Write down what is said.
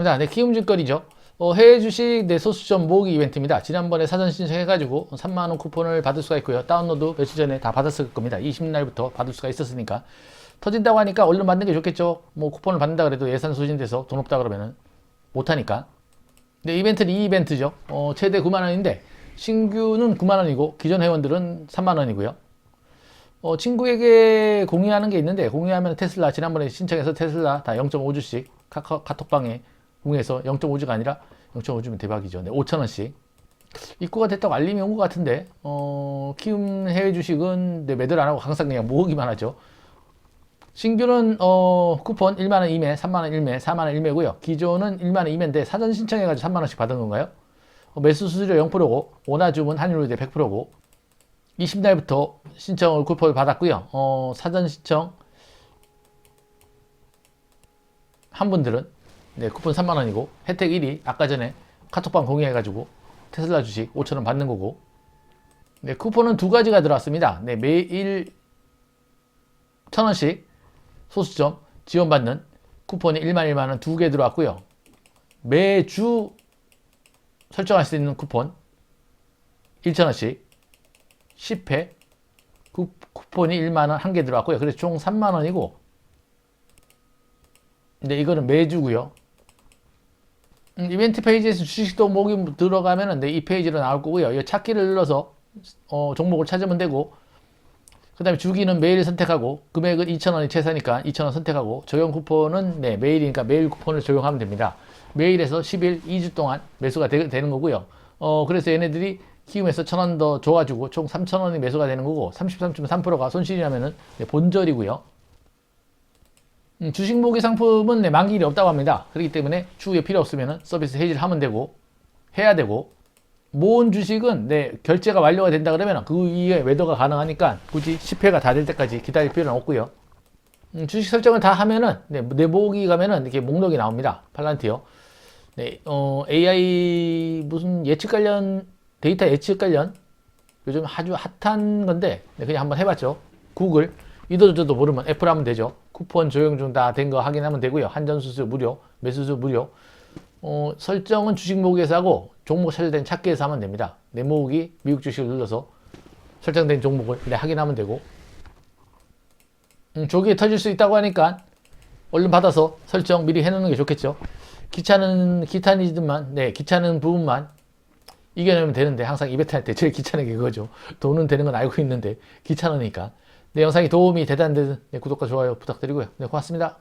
네, 키움증권이죠. 어, 해외 주식 내 소수점 모으기 이벤트입니다. 지난번에 사전 신청해가지고 3만원 쿠폰을 받을 수가 있고요. 다운로드 며칠 전에 다 받았을 겁니다. 20날부터 받을 수가 있었으니까. 터진다고 하니까 얼른 받는 게 좋겠죠. 뭐 쿠폰을 받는다 그래도 예산 소진돼서 돈 없다 그러면은 못하니까. 네, 이벤트는 이 이벤트죠. 어, 최대 9만원인데 신규는 9만원이고 기존 회원들은 3만원이고요. 어, 친구에게 공유하는 게 있는데 공유하면 테슬라 지난번에 신청해서 테슬라 다 0.5주씩 카카, 카톡방에 공유해서 0.5주가 아니라 0.5주면 대박이죠. 네, 5천원씩 입고가 됐다고 알림이 온 것 같은데 어, 키움 해외 주식은 네, 매도를 안 하고 항상 그냥 모으기만 하죠. 신규는 어, 쿠폰 1만원 2매, 3만원 1매, 4만원 1매고요. 기존은 1만원 2매인데 사전 신청해가지고 3만원씩 받은 건가요? 어, 매수 수수료 0%고 원화 주문 환율 대 100%고 20날부터 신청을 쿠폰을 받았고요. 어, 사전 신청 한 분들은 네, 쿠폰 3만 원이고 혜택 1위 아까 전에 카톡방 공유해가지고 테슬라 주식 5천 원 받는 거고 네, 쿠폰은 두 가지가 들어왔습니다. 네, 매일 천 원씩 소수점 지원받는 쿠폰이 1만 1만 원 두 개 들어왔고요. 매주 설정할 수 있는 쿠폰 1천 원씩 10회 쿠, 쿠폰이 1만원 한 개 들어왔고요. 그래서 총 3만원이고 근데 이거는 매주고요. 음, 이벤트 페이지에서 주식도 목이 들어가면은 네, 이 페이지로 나올 거고요. 이 찾기를 눌러서 어, 종목을 찾으면 되고 그 다음에 주기는 매일 선택하고 금액은 2,000원이 최사니까 2,000원 선택하고 적용 쿠폰은 네, 매일이니까 매일 쿠폰을 적용하면 됩니다. 매일에서 10일 2주 동안 매수가 되, 는 거고요. 어, 그래서 얘네들이 키움에서 1,000원 더 줘가지고 총 3,000원이 매수가 되는 거고 33.3%가 손실이 나면은 네, 본절이고요. 음, 주식 모기 상품은 네, 만기일이 없다고 합니다. 그렇기 때문에 추후에 필요 없으면 서비스 해지를 하면 되고 해야 되고 모은 주식은 네, 결제가 완료가 된다 그러면 그 이후에 매도가 가능하니까 굳이 10회가 다 될 때까지 기다릴 필요는 없고요. 음, 주식 설정을 다 하면은 네, 내보기 가면은 이렇게 목록이 나옵니다. 팔란티어. 네, 어, AI 무슨 예측 관련 데이터 예측 관련 요즘 아주 핫한 건데 네, 그냥 한번 해봤죠. 구글 이도 저도 모르면 애플 하면 되죠. 쿠폰 적용 중 다 된 거 확인하면 되고요. 한전 수수 무료, 매수수 무료. 어, 설정은 주식 모으기에서 하고 종목 설정된 찾기에서 하면 됩니다. 내 모으기 미국 주식을 눌러서 설정된 종목을 네, 확인하면 되고 음, 조기에 터질 수 있다고 하니까 얼른 받아서 설정 미리 해놓는 게 좋겠죠. 귀찮은 기타니즘만 네 귀찮은 부분만 이겨내면 되는데 항상 때 제일 귀찮은 게 그거죠. 돈은 되는 건 알고 있는데 귀찮으니까. 네, 영상이 도움이 되다는 데는 네, 구독과 좋아요 부탁드리고요. 네, 고맙습니다.